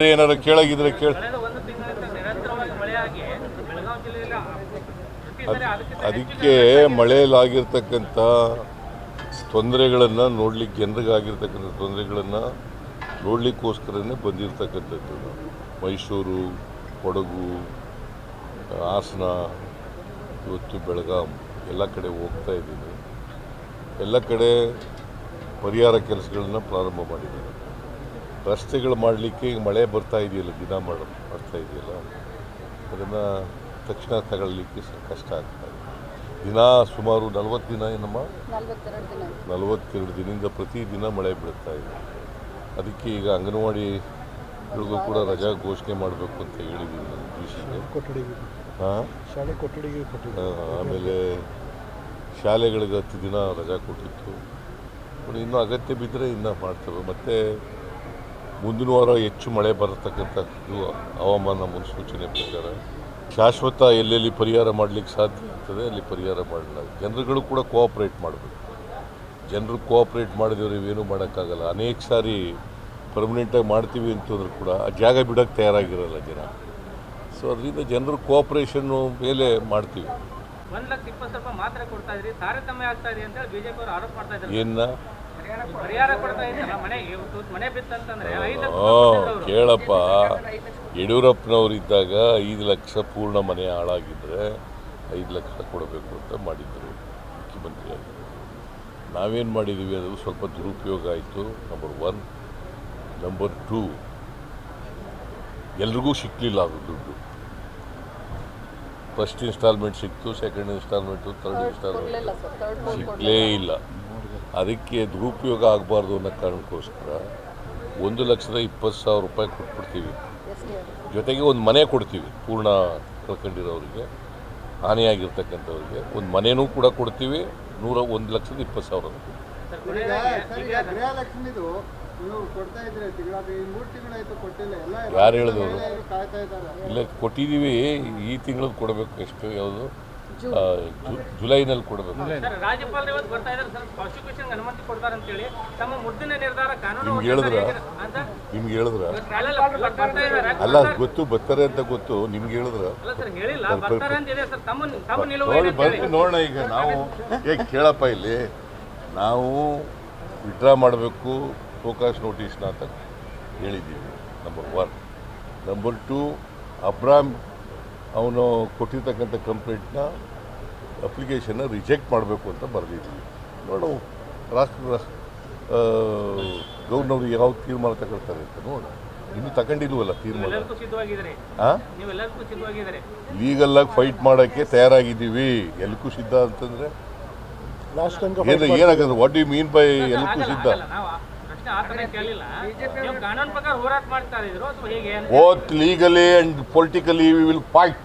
ಏನಾರು ಕೇಳಾಗಿದ್ರೆ ಕೇಳ ಅದಕ್ಕೆ ಮಳೆಯಲ್ಲಾಗಿರ್ತಕ್ಕಂಥ ತೊಂದರೆಗಳನ್ನು ನೋಡ್ಲಿಕ್ಕೆ ಜನರಿಗಾಗಿರ್ತಕ್ಕಂಥ ತೊಂದರೆಗಳನ್ನು ನೋಡಲಿಕ್ಕೋಸ್ಕರನೇ ಬಂದಿರತಕ್ಕಂಥದ್ದು. ಮೈಸೂರು ಕೊಡಗು ಹಾಸನ ಇವತ್ತು ಬೆಳಗಾಂ ಎಲ್ಲ ಕಡೆ ಹೋಗ್ತಾ ಇದ್ದೀನಿ. ಎಲ್ಲ ಕಡೆ ಪರಿಹಾರ ಕೆಲಸಗಳನ್ನ ಪ್ರಾರಂಭ ಮಾಡಿದ್ದಾರೆ. ರಸ್ತೆಗಳು ಮಾಡಲಿಕ್ಕೆ ಈಗ ಮಳೆ ಬರ್ತಾ ಇದೆಯಲ್ಲ ದಿನ ಮಾಡ ಬರ್ತಾ ಇದೆಯಲ್ಲ ಅದನ್ನು ತಕ್ಷಣ ತಗೊಳ್ಳಿಕ್ಕೆ ಸ- ಕಷ್ಟ ಆಗ್ತಾ ಇದೆ. ದಿನ ಸುಮಾರು ನಲವತ್ತು ದಿನ ಏನಮ್ಮ? ನಲ್ವತ್ತೆರಡು ದಿನ. ನಲವತ್ತೆರಡು ದಿನದಿಂದ ಪ್ರತಿದಿನ ಮಳೆ ಬೀಳ್ತಾ ಇದೆ. ಅದಕ್ಕೆ ಈಗ ಅಂಗನವಾಡಿಗಳಿಗೂ ಕೂಡ ರಜಾ ಘೋಷಣೆ ಮಾಡಬೇಕು ಅಂತ ಹೇಳಿದ್ದೀನಿ ನಾನು ಡಿ ಸಿಗೆ ಕೊಠಡಿಗೆ. ಹಾಂ? ಶಾಲೆ ಕೊಠಡಿಗೆ ಕೊಟ್ಟಿದ್ದು ಆಮೇಲೆ ಶಾಲೆಗಳಿಗೆ ಹತ್ತು ದಿನ ರಜಾ ಕೊಟ್ಟಿತ್ತು. ಇನ್ನೂ ಅಗತ್ಯ ಬಿದ್ದರೆ ಇನ್ನೂ ಮಾಡ್ತೇವೆ. ಮತ್ತು ಮುಂದಿನ ವಾರ ಹೆಚ್ಚು ಮಳೆ ಬರತಕ್ಕಂಥದ್ದು ಹವಾಮಾನ ಮುನ್ಸೂಚನೆ ಪ್ರಕಾರ. ಶಾಶ್ವತ ಎಲ್ಲೆಲ್ಲಿ ಪರಿಹಾರ ಮಾಡಲಿಕ್ಕೆ ಸಾಧ್ಯ ಆಗ್ತದೆ ಅಲ್ಲಿ ಪರಿಹಾರ ಮಾಡಲಾಗ ಜನರುಗಳು ಕೂಡ ಕೋಆಪ್ರೇಟ್ ಮಾಡಬೇಕು. ಜನರು ಕೋಆಪ್ರೇಟ್ ಮಾಡಿದವರು ಇವೇನು ಮಾಡೋಕ್ಕಾಗಲ್ಲ. ಅನೇಕ ಸಾರಿ ಪರ್ಮನೆಂಟಾಗಿ ಮಾಡ್ತೀವಿ ಅಂತಂದ್ರೂ ಕೂಡ ಆ ಜಾಗ ಬಿಡೋಕ್ಕೆ ತಯಾರಾಗಿರಲ್ಲ ಜನ. ಸೊ ಅದರಿಂದ ಜನರು ಕೋಆಪ್ರೇಷನ್ನು ಮೇಲೆ ಮಾಡ್ತೀವಿ. ಏನು ಲಕ್ಷ ಇಪ್ಪತ್ತು ರೂಪಾಯಿ ಮಾತ್ರ ಕೊಡ್ತಾ ಇದ್ರಿ ತಾರತಮ್ಯ ಆಗ್ತಾ ಇದೆ ಅಂತ ಹೇಳಿ ಬಿಜೆಪಿ ಅವರು ಆರೋಪ ಮಾಡ್ತಾ ಇದ್ದಾರೆ. ಏನ ಕೇಳಪ್ಪ. ಯಡಿಯೂರಪ್ಪನವ್ರು ಇದ್ದಾಗ ಐದು ಲಕ್ಷ ಪೂರ್ಣ ಮನೆ ಹಾಳಾಗಿದ್ದರೆ ಐದು ಲಕ್ಷ ಕೊಡಬೇಕು ಅಂತ ಮಾಡಿದ್ದರು ಮುಖ್ಯಮಂತ್ರಿಯಾಗಿ. ನಾವೇನು ಮಾಡಿದ್ದೀವಿ ಅದು ಸ್ವಲ್ಪ ದುರುಪಯೋಗ ಆಯಿತು. ನಂಬರ್ ಒನ್ ನಂಬರ್ ಟೂ ಎಲ್ರಿಗೂ ಸಿಕ್ಕಲಿಲ್ಲ ಅದು ದುಡ್ಡು. ಫಸ್ಟ್ ಇನ್ಸ್ಟಾಲ್ಮೆಂಟ್ ಸಿಕ್ತು ಸೆಕೆಂಡ್ ಇನ್ಸ್ಟಾಲ್ಮೆಂಟು ಥರ್ಡ್ ಇನ್ಸ್ಟಾಲ್ಮೆಂಟ್ ಸಿಕ್ಕಲೇ ಇಲ್ಲ. ಅದಕ್ಕೆ ದುರುಪಯೋಗ ಆಗಬಾರ್ದು ಅನ್ನೋ ಕಾರಣಕ್ಕೋಸ್ಕರ ಒಂದು ಲಕ್ಷದ ಇಪ್ಪತ್ತು ಸಾವಿರ ರೂಪಾಯಿ ಕೊಟ್ಬಿಡ್ತೀವಿ. ಜೊತೆಗೆ ಒಂದು ಮನೆ ಕೊಡ್ತೀವಿ ಪೂರ್ಣ ಕಳ್ಕೊಂಡಿರೋರಿಗೆ ಹಾನಿಯಾಗಿರ್ತಕ್ಕಂಥವ್ರಿಗೆ ಒಂದು ಮನೆಯೂ ಕೂಡ ಕೊಡ್ತೀವಿ ನೂರ ಒಂದು ಲಕ್ಷದ ಇಪ್ಪತ್ತು ಸಾವಿರ ತಿಂಗಳ ಯಾರು ಹೇಳಿದ್ರು ಮಹಿಳೆಯರು ಕಾಯ್ತಾ ಇದ್ದಾರೆ. ಇಲ್ಲ ಕೊಟ್ಟಿದ್ದೀವಿ ಈ ತಿಂಗಳದ್ದು ಕೊಡಬೇಕು ಎಷ್ಟು ಯಾವುದು? ಜುಲೈನಲ್ಲಿ ಕೊಡಬೇಕು. ಸರ್ ರಾಜ್ಯಪಾಲರು ಇವತ್ತು ಬರ್ತಾ ಇದ್ದಾರೆ. ಸರ್ ಪ್ರಾಸಿಕ್ಯೂಷನ್ ಅನುಮತಿ ಕೊಡ್ತಾರೆ ಅಂತೇಳಿ ತಮ್ಮ ಮುದ್ದಿನ ನಿರ್ಧಾರ ಕಾನೂನು ನಿಮ್ಗೆ ಹೇಳಿದ್ರ? ನಿಮ್ಗೆ ಹೇಳಿದ್ರ? ಅಲ್ಲ, ಗೊತ್ತು ಬರ್ತಾರೆ ಅಂತ ಗೊತ್ತು. ನಿಮ್ಗೆ ಹೇಳಿದ್ರೆ? ಅಲ್ಲ ಸರ್ ಹೇಳಿಲ್ಲ. ಬರ್ತಾರೆ ಅಂತ ಇದೆ ಸರ್. ತಮ್ಮ ತಮ್ಮ ನಿಲುವು ನೋಡಿ ಬರ್ತೀವಿ ನೋಡೋಣ ಈಗ. ನಾವು ಏ ಕೇಳಪ್ಪ ಇಲ್ಲಿ. ನಾವು ವಿಡ್ರಾ ಮಾಡಬೇಕು ಫೋಕಾಸ್ ನೋಟಿಸ್ನ ಅಂತ ಹೇಳಿದ್ದೀವಿ. ನಂಬರ್ ಒನ್ ನಂಬರ್ ಟು ಅಬ್ರಾಮ್ ಅವನು ಕೊಟ್ಟಿರ್ತಕ್ಕಂಥ ಕಂಪ್ಲೇಂಟ್ನ ಅಪ್ಲಿಕೇಶನ್ನ ರಿಜೆಕ್ಟ್ ಮಾಡಬೇಕು ಅಂತ ಬರೆದಿದ್ದೀವಿ ನೋಡು ರಾಷ್ಟ್ರ ಗೌರ್ನವ್ರು ಯಾವ ತೀರ್ಮಾನ ತಗೊಳ್ತಾರೆ ಅಂತ ನೋಡೋಣ ಇನ್ನು ತಗೊಂಡಿಲ್ವಲ್ಲ ತೀರ್ಮಾನ? ಲೀಗಲ್ಲಾಗಿ ಫೈಟ್ ಮಾಡೋಕ್ಕೆ ತಯಾರಾಗಿದ್ದೀವಿ. ಎಲ್ಕೂ ಸಿದ್ಧ ಅಂತಂದರೆ? ಲಾಸ್ಟ್ ತನಕ ಏನು ಏನಾಗದು? ವಾಟ್ ಯು ಮೀನ್ ಬೈ ಎಲ್ಲಕ್ಕೂ ಸಿದ್ಧ? ಆಗಲ್ಲ. Legally and politically we will ಕೇಳಿಲ್ಲ